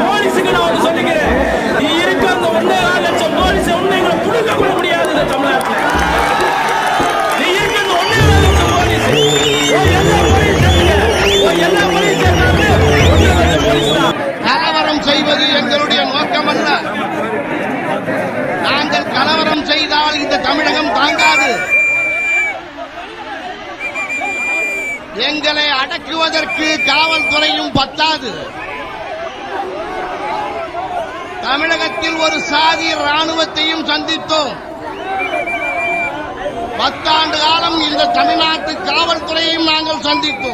போலீஸுக்கு நான் சொல்லிக்கிறேன் இருக்க அந்த ஒன்னே லட்சம் போலீஸ் ஒண்ணு எங்களை புடுங்க கூட முடியாது இந்த தமிழ்நாட்டுல நீ இருக்க அந்த ஒன்னே லட்சம் போலீஸ் எல்லா போலீஸ் எல்லா போலீஸ் லட்சம் போலீஸ் தான் கலவரம் செய்வது எங்களுடைய நோக்கமல்ல. நாங்கள் கலவரம் செய்தால் இந்த தமிழகம் தாங்காது. எங்களை அடக்குவதற்கு காவல்துறையும் பத்தாது. தமிழகத்தில் ஒரு சாதி ராணுவத்தையும் சந்தித்தோம். பத்தாண்டு காலம் இந்த தமிழ்நாட்டு காவல்துறையையும் நாங்கள் சந்தித்தோம்.